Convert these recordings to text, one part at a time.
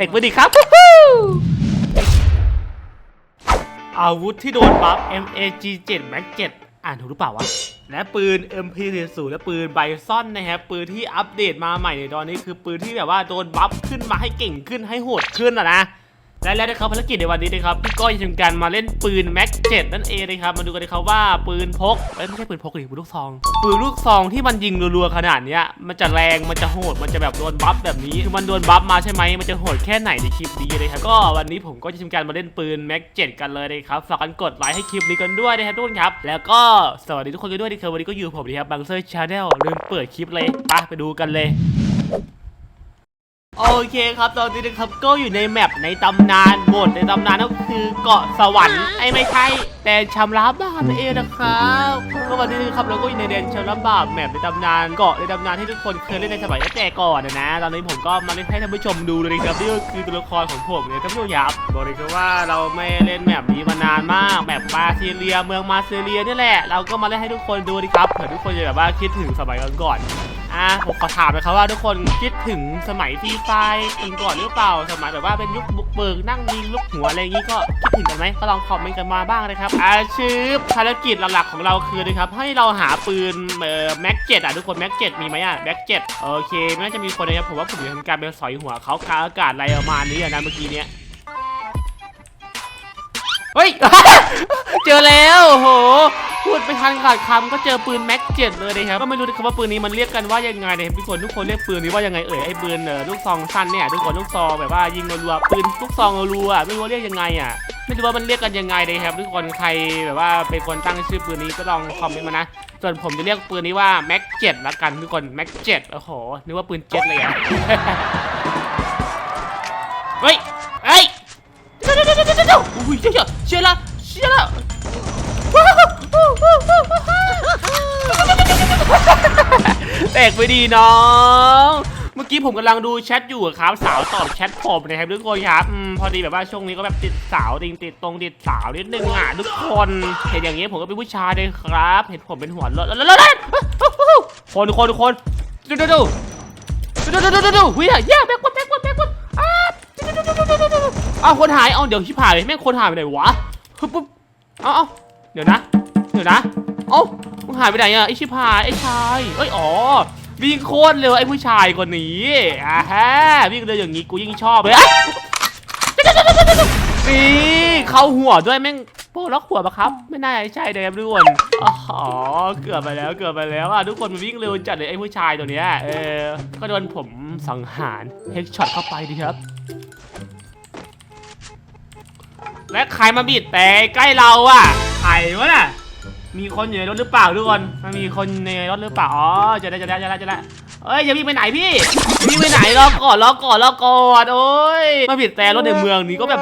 เด็กมือดีครับอาวุธที่โดนบัฟ MAG 7 Max 7 อ่านถูกหรือเปล่าวะ และปืน MP40 และปืนไบซอนนะครับ ปืนที่อัปเดตมาใหม่ในตอนนี้คือปืนที่แบบว่าโดนบัฟขึ้นมาให้เก่งขึ้นให้โหดขึ้นอะนะ และแล้วนะครับภารกิจในวันนี้นะครับพี่ก้อยจะทำการมาเล่นปืนแม็กเจ็นั่นเองนะครับมาดูกันนะครับว่าปืนพกไม่ใช่ปืนพกดิปืนลูกซอง ปืนลูกซองที่มันยิงรัวๆขนาดเนี้ยมันจะแรงมันจะโหดมันจะแบบโดนบัฟแบบนี้คือมันโดนบัฟมาใช่ไหมมันจะโหดแค่ไหนในคลิปนี้เลยครับก็วันนี้ผมก็จะทำการมาเล่นปืนแม็กเจ็กันเลยนะครับฝากกันกดไลค์ให้คลิปนี้กันด้วยนะครับทุกคนครับแล้วก็สวัสดีทุกคนกันด้วยนะครับวันนี้ก็อยู่ผมนะครับบังเซอร์ชาแนลลืมเปิดคลิปเลยไปไปดูกันเลย โอเคครับ ตอนนี้นะครับก็อยู่ในแมปในตำนานโหมดในตำนานก็คือเกาะสวรรค์ไอ้ไม่ใช่ แต่ชำระบาปนั่นเองนะครับก็วันนี้นะครับเราก็อยู่ในแดนชำระบาปแมปในตำนานเกาะในตำนานที่ทุกคนเคยเล่นในสมัยตั้งแต่ก่อนนะนะ ตอนนี้ผมก็มาเล่นให้ท่านผู้ชมดูเลยนะครับนี่ก็คือตัวละครของผมเนี่ยท่านผู้ชมครับบอกเลยครับว่าเราไม่เล่นแมปนี้มานานมากแมปมาซีเรียเมืองมาซีเรียนี่แหละ เราก็มาเล่นให้ทุกคนดูดีครับเผื่อทุกคนจะแบบว่าคิดถึงสมัยก่อนๆ อะผมขอถามนะครับว่าทุกคนคิดถึงสมัยฟรีไฟกันก่อนหรือเปล่า สมัยแบบว่าเป็นยุคบุกเบิกนั่งยิงลูกหัวอะไรอย่างงี้ก็คิดถึงกันไหมก็ลองคอมเมนต์กันมาบ้างนะครับอาชื่อภารกิจหลักๆของเราคือนะครับให้เราหาปืนเอ่อแม็กเจ็ดอะทุกคนแม็กเจ็ดมีไหมอะแม็กเจ็ดโอเคไม่น่าจะมีคนนะครับผมว่าผมจะทำการไปสอยหัวเขากาอากาศอะไรประมาณนี้อะนะเมื่อกี้เนี้ยเฮ้ย เจอแล้วโห พูดไปทันขาดคำก็เจอปืนแม็กเจ็ดเลยนะครับก็ไม่รู้นะครับว่าปืนนี้มันเรียกกันว่ายังไงนะครับทุกคนทุกคนเรียกปืนนี้ว่ายังไงเอ่ยไอ้ปืนเออลูกซองสั้นเนี่ยทุกคนลูกซองแบบว่ายิงรัวปืนลูกซองรัวไม่รู้ว่าเรียกยังไงอะไม่รู้ว่ามันเรียกกันยังไงเลยครับทุกคนใครแบบว่าเป็นคนตั้งชื่อปืนนี้ก็ลองคอมเมนต์มานะส่วนผมจะเรียกปืนนี้ว่าแม็กเจ็ดละกันทุกคนแม็กเจ็ดโอ้โหนึกว่าปืนเจ็ดเลยอะเฮ้ยเฮ้ยเดี๋ยวเดี๋ยวเดี๋ยวเดี๋ยวเดี๋ยวอุ้ยเชื่อเชื่อละเชื่อละ แตกไปดีน้อง เมื่อกี้ผมกำลังดูแชทอยู่อะครับ สาวตอบแชทผมนะครับทุกคนครับอมพอดีแบบว่าช่วงนี้ก็แบบติดสาวติดติดตรงติดสาวนิดนึงอะทุกคนเห็นอย่างนี้ผมก็เป็นผู้ชายเลยครับ เห็นผมเป็นหัวรถแล้วแล้วคนคนคนดูดูดูดูดูดูดูดูวิ่งแย่แบกวนแบกวนแบกวนอ้าอ้าคนหายเอาเดี๋ยวชิบหายเลยแม่งคนหายไปไหนวะปึ๊บปุ๊บเอาเอาเดี๋ยวนะ เดี๋ยวนะ เอ้า มึงหายไปไหนอะไอชิพายไอชายเอ้ยอ๋อวิ่งโคตรเร็วไอผู้ชายคนนี้อ่าฮะวิ่งเร็วอย่างงี้กูยิ่งชอบเลยนี่เข้าหัวด้วยแม่งโป้ล็อกหัวปะครับ ไม่น่าใช่เลยครับทุกคนอ๋อเกือบไปแล้วเกือบไปแล้วอะทุกคนมันวิ่งเร็วจัดเลยไอผู้ชายตัวเนี้ยเออก็โดนผมสังหารเฮกช็อตเข้าไปดีครับ และใครมาบีดแต่ใกล้เราอะใครวะน่ะ มีคนอยู่ในรถหรือเปล่าทุกคนมันมีคนในรถหรือเปล่าอ๋อจะได้จะได้จะได้จะได้เอ้ยอย่าวิ่งไปไหนพี่วิ่งไปไหนรอก่อนรอก่อนรอก่อนโอ้ยมาบีดแต่รถในเมืองนี้ก็แบบ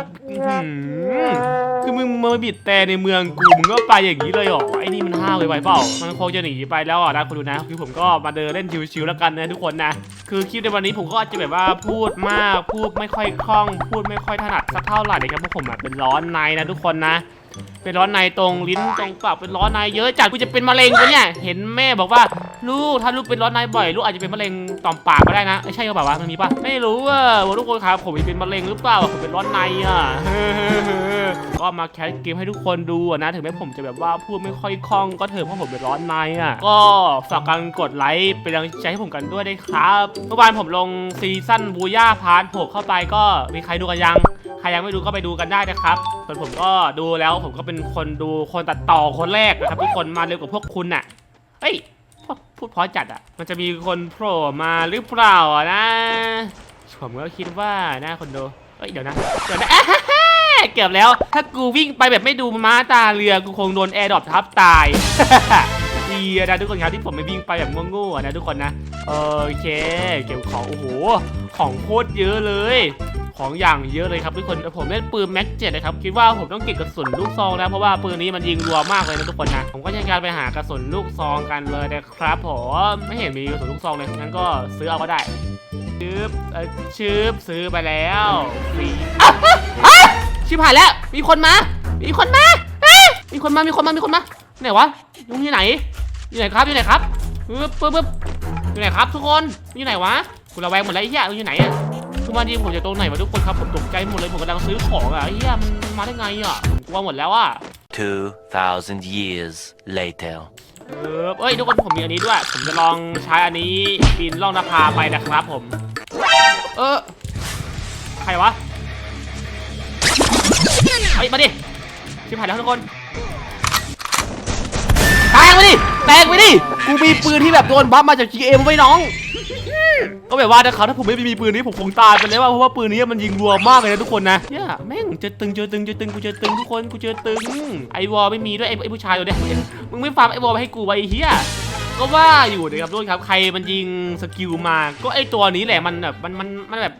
คือมึงมาบีดแต่ในเมืองกูมึงก็ไปอย่างนี้เลยเหรอไอ้นี่มันห้าวไปไหวเปล่ามันคงจะหนีไปแล้วอะนะคุณดูนะ คือผมก็มาเดินเล่นชิวๆแล้วกันนะทุกคนนะ คือคลิปในวันนี้ผมก็อาจจะแบบว่าพูดมาก พูดไม่ค่อยคล่อง พูดไม่ค่อยถนัดสักเท่าไหร่นะครับเพราะผมอะเป็นร้อนในนะทุกคนนะ เป็นร้อนในตรงลิ้นตรงปากเป็นร้อนในเยอะจัดกูจะเป็นมะเร็งปะเนี่ย เห็นแม่บอกว่า ลูกถ้าลูกเป็นร้อนในบ่อยลูกอาจจะเป็นมะเร็งต่อมปากก็ได้นะไม่ใช่ก็แบบว่าวะมันมีป่ะไม่รู้อะว่าทุกคนครับผมเป็นมะเร็งหรือเปล่าผมเป็นร้อนในอะก็มาแคสเกมให้ทุกคนดูนะถึงแม้ผมจะแบบว่าพูดไม่ค่อยคล่องก็เถอะเพราะผมเป็นร้อนในอะก็ฝากกันกดไลค์เป็นกำลังใจให้ผมกันด้วยได้ครับเมื่อวานผมลงซีซั่นบูย่าพาร์ทหกเข้าไปก็มีใครดูกันยังใครยังไม่ดูก็ไปดูกันได้นะครับส่วนผมก็ดูแล้วผมก็เป็นคนดูคนตัดต่อคนแรกนะครับทุกคนมาเร็วกว่าพวกคุณน่ะเฮ้ย พูดพูดเพราะจัดอะมันจะมีคนโผล่มาหรือเปล่าอะนะ ผมก็คิดว่านะคนดูเอ้ยเดี๋ยวนะเดี๋ยวนะเกือบแล้ว ถ้ากูวิ่งไปแบบไม่ดูม้าตาเรือกูคงโดนแอร์ดรอปทับตายดีนะทุกคนครับที่ผมไม่วิ่งไปแบบโง่ๆอะนะทุกคนนะโอเค เก็บของโอ้โหของโคตรเยอะเลย ของอย่างเยอะเลยครับทุกคนผมเล่นปืนแม็กเจ็ดนะครับคิดว่าผมต้องเก็บกระสุนลูกซองนะเพราะว่าปืนนี้มันยิงรัวมากเลยนะทุกคนนะผมก็จะการไปหากระสุนลูกซองกันเลยนะครับผมไม่เห็นมีกระสุนลูกซองเลยงั้นก็ซื้อเอาก็ได้ชืบเออชืบซื้อไปแล้วฟรีอะอะอะชิบหายแล้ว มีคนมา มีคนมาเอ้มีคนมา มีคนมา มีคนมา ไหนวะยุงอยู่ไหน อยู่ไหนครับ อยู่ไหนครับปึ๊บปึ๊บปึ๊บอยู่ไหนครับทุกคน อยู่ไหนวะกูระแวงหมดแล้วไอ้เหี้ยอยู่ไหนอะ คือมันยิงผมจากตรงไหนวะทุกคนครับผมตกใจหมดเลยผมกำลังซื้อของอะเฮียมันมาได้ไงอะผมกลัวหมดแล้วอะ2,000 years later. เออเอ้ยทุกคนผมมีอันนี้ด้วย ผมจะลองใช้อันนี้ปีนล่องนภาไปนะครับผม เออใครวะเฮ้ยมาดิชิบหายแล้วทุกคนแตกไปดิแตกไปดิกูมีปืนที่แบบโดนบัฟมาจาก GM ไว้น้อง ก็แบบว่านะครับถ้าผมไม่มีปืนนี้ผมคงตายไปแล้วว่าเพราะว่าปืนนี้มันยิงรัวมากเลยนะทุกคนนะเนี่ยแม่งเจอตึงเจอตึงเจอตึงกูเจอตึงทุกคนกูเจอตึงไอวอลไม่มีด้วยไอไอผู้ชายตัวเนี้ยมึงไม่ฟาร์มไอวอลไปให้กูไว้เฮียก็ว่าอยู่นะครับทุกคนครับใครมันยิงสกิลมา ก็ไอตัวนี้แหละมันแบบมันมันมันแบบ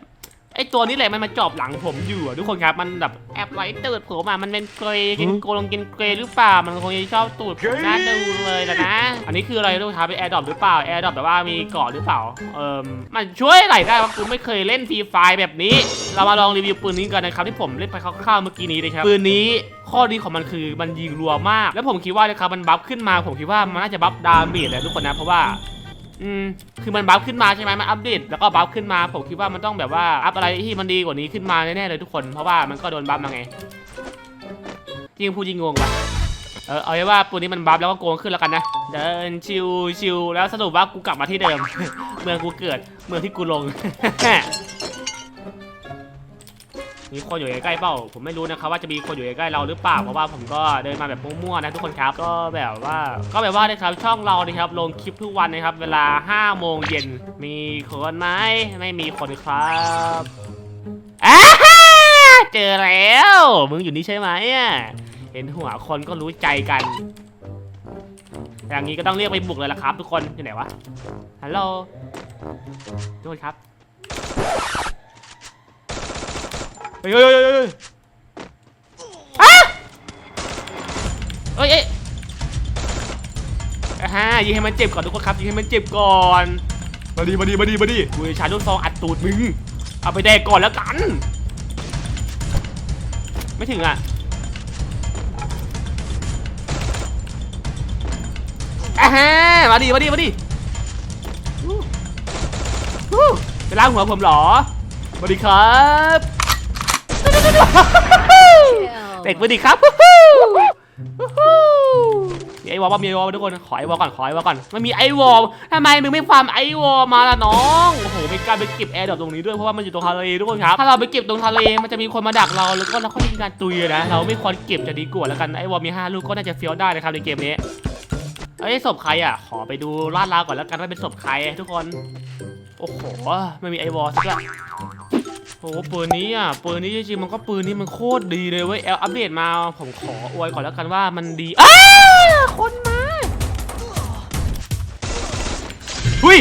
ไอตัวนี้แหละมันมาจอบหลังผมอยู่อะทุกคนครับมันแบบแอบไลท์ตูดผมอะมันเป็นเกรย์กินโกลงกินเกรย์หรือเปล่ามันคงจะชอบตูดผมน่าดูเลยละนะ อันนี้คืออะไรทุกครับเป็นแอร์ดรอปหรือเปล่าแอร์ดรอปแบบว่ามีเกาะหรือเปล่าเอ่มมันช่วยอะไรได้วะกูไม่เคยเล่นฟรีไฟแบบนี้ เรามาลองรีวิวปืนนี้กันนะครับที่ผมเล่นไปคร่าวๆเมื่อกี้นี้นะครับปืนนี้ข้อดีของมันคือมันยิงรัวมาก แล้วผมคิดว่านะครับมันบัฟขึ้นมาผมคิดว่ามันน่าจะบัฟดาเมจแหละทุกคนนะเพราะว่า อืมคือมันบัฟขึ้นมาใช่ไหมมันอัปเดตแล้วก็บัฟขึ้นมาผมคิดว่ามันต้องแบบว่าอัพอะไรที่มันดีกว่านี้ขึ้นมาแน่ๆเลยทุกคนเพราะว่ามันก็โดนบัฟมาไงยิ่งพูดยิ่งงงว่ะเออเอาไว้ว่าปืนนี้มันบัฟแล้วก็โกงขึ้นแล้วกันนะ เดินชิวชิวแล้วสรุปว่ากูกลับมาที่เดิม เมืองกูเกิดเมืองที่กูลง มีคนอยู่ใกล้ๆเปล่า ผมไม่รู้นะครับว่าจะมีคนอยู่ใกล้ๆเราหรือเปล่า เพราะว่าผมก็เดินมาแบบมั่วๆนะทุกคนครับ ก็แบบว่า ก็แบบว่านะครับช่องเรานะครับลงคลิปทุกวันนะครับ เวลา5โมงเย็น มีคนไหมไม่มีคนครับอ้าเจอแล้ว มึงอยู่นี่ใช่ไหมเห็นหัวคนก็รู้ใจกันอย่างนี้ก็ต้องเรียกไปบุกเลยละครับ ทุกคนอยู่ไหนวะ ฮัลโหล ทุกคนครับ เฮ้ยเฮ้ยเฮ้ยเฮ้ยอะเฮ้ยเอ้ยอ่าฮะยิงให้มันเจ็บก่อนทุกคนครับยิงให้มันเจ็บก่อนมาดีมาดีมาดีมาดีกูจะใช้ลูกซองอัดตูดมึงเอาไปแดกก่อนแล้วกัน ไม่ถึงอะอ่าฮะมาดีมาดีมาดีอู้อู้จะล้างหัวผมเหรอสวัสดีครับ เด็กมือดีครับมีไอวอลป่ะมีไอวอลทุกคน ขอไอวอลก่อน ขอไอวอลก่อน มันมีไอวอลทำไมมึงไม่ฟาร์มไอวอลมาล่ะน้อง โอ้โหมีการไปเก็บแอร์ดรอปตรงนี้ด้วย เพราะว่ามันอยู่ตรงทะเลทุกคนครับ ถ้าเราไปเก็บตรงทะเล มันจะมีคนมาดักเรา แล้วก็เราก็มีการตุยนะ เราไม่ควรเก็บจะดีกว่าแล้วกัน ไอวอลมีห้าลูกก็น่าจะเฟี้ยวได้นะครับในเกมนี้เอ้ยศพใครอะ ขอไปดูลาดราก่อนแล้วกันว่าเป็นศพใครทุกคน โอ้โห ไม่มีไอวอลสักละ โอ้โหปืนนี้อะปืนนี้จริงๆมันก็ปืนนี้มันโคตรดีเลยเว้ยแอลอัปเดตมาผมขออวยก่อนแล้วกันว่ามันดีอ้าคนมาหุย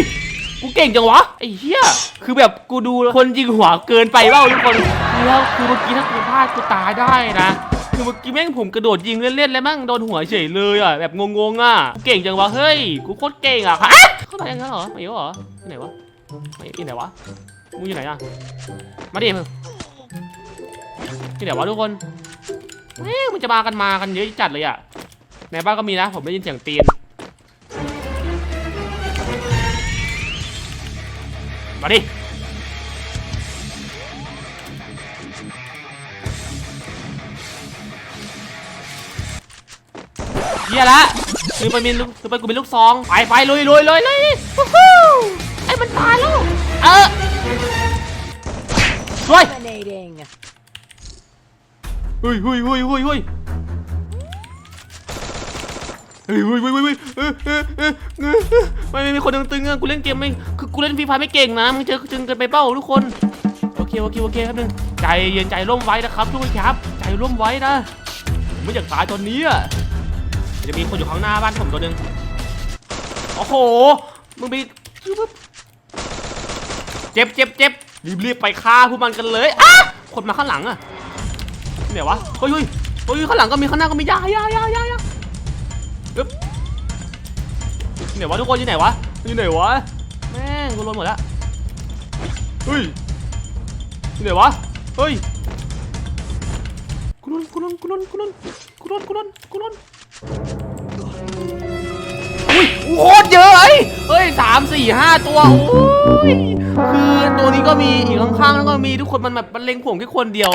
กูเก่งจังวะไอ้เหี้ยคือแบบกูดูคนยิงหัวเกินไปเปล่าทุกคนคือแล้วคือเมื่อกี้ถ้ากูพลาดกูตายได้นะคือเมื่อกี้แม่งผมกระโดดยิงเล่นๆแล้วมั่งโดนหัวเฉยเลยอะแบบงงๆอะกูเก่งจังวะเฮ้ยกูโคตรเก่งอะฮะเข้ามาอย่างนั้นเหรอไม่รู้เหรอไหนวะไม่ที่ไหนวะ มึงอยู่ไหนอะมาดิมึงที่ไหนวะทุกคนเอ๊ะมันจะมากันมากันเยอะจัดเลยอะในบ้านก็มีนะ ผมได้ยินเสียงตีน มาดิเฮียละคือไปมีลูกคือไปกูเป็นลูกซอง ไปไปลุยลุยลุยเลยวู้ฮู้ไอ้มันตายแล้ว เออ เฮ้ย Dominating. เฮ้ยเฮ้ยเฮ้ยเฮ้ยเฮ้ยเฮ้ยเฮ้ยเฮ้ยเฮ้ยเฮ้ยเออเออเออเออไม่ไม่มีคนตึงๆอะกูเล่นเกมไม่คือกูเล่นฟรีไฟไม่เก่งนะมึงเจอตึงเกันไปเป้าทุกคนโอเคโอเคโอเคครับนึงใจเย็นใจร่มไว้นะครับทุกคนครับ ใจร่มไว้นะผมไม่อยากตายตอนนี้อะจะมีคนอยู่ข้างหน้าบ้านผมตัวหนึ่งโอ้โหมึงไป เจ็บเจ็บเจ็บรีบรีบไปฆ่าพวกมันกันเลยอะคนมาข้างหลังอะที่ไหนวะเฮ้ยเฮ้ยเฮ้ยข้างหลังก็มีข้างหน้าก็มียายายายายาอึ๊บที่ไหนวะทุกคนอยู่ไหนวะอยู่ไหนวะแม่งกูรวนหมดแล้วเฮ้ยที่ไหนวะเฮ้ยกูรวนกูรวนกูรวนกูรวนกูรวนกูรวนกูรวน อุ้ยโคตรเยอะไอ้เฮ้ยสามสี่ห้าตัวโอ้ยคือตัวนี้ก็มีอีกข้างๆนั้นก็มีทุกคนมันแบบมันเล็งผมแค่คนเดียว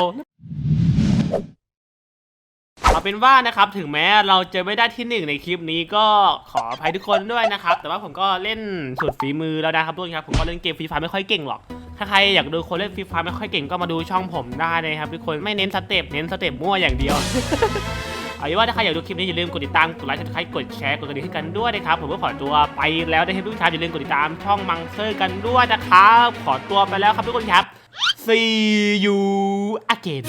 เอาเป็นว่านะครับถึงแม้เราจะไม่ได้ที่หนึ่งในคลิปนี้ก็ขออภัยทุกคนด้วยนะครับ แต่ว่าผมก็เล่นสุดฝีมือแล้วนะครับทุกคนครับผมก็เล่นเกมฟรีไฟไม่ค่อยเก่งหรอก ถ้าใครอยากดูคนเล่นฟรีไฟไม่ค่อยเก่งก็มาดูช่องผมได้นะครับทุกคนไม่เน้นสเต็ปเน้นสเต็ปมั่วอย่างเดียว เอาเป็นว่าถ้าใครอยากดูคลิปนี้อย่าลืมกดติดตาม กดไลค์กดไลค์กดแชร์ กดกระดิ่งให้กันด้วยนะครับ ผมก็ขอตัวไปแล้วนะครับทุกท่านอย่าลืมกดติดตามช่องมังเซอร์กันด้วยนะครับ ขอตัวไปแล้วครับทุกคนครับ see you again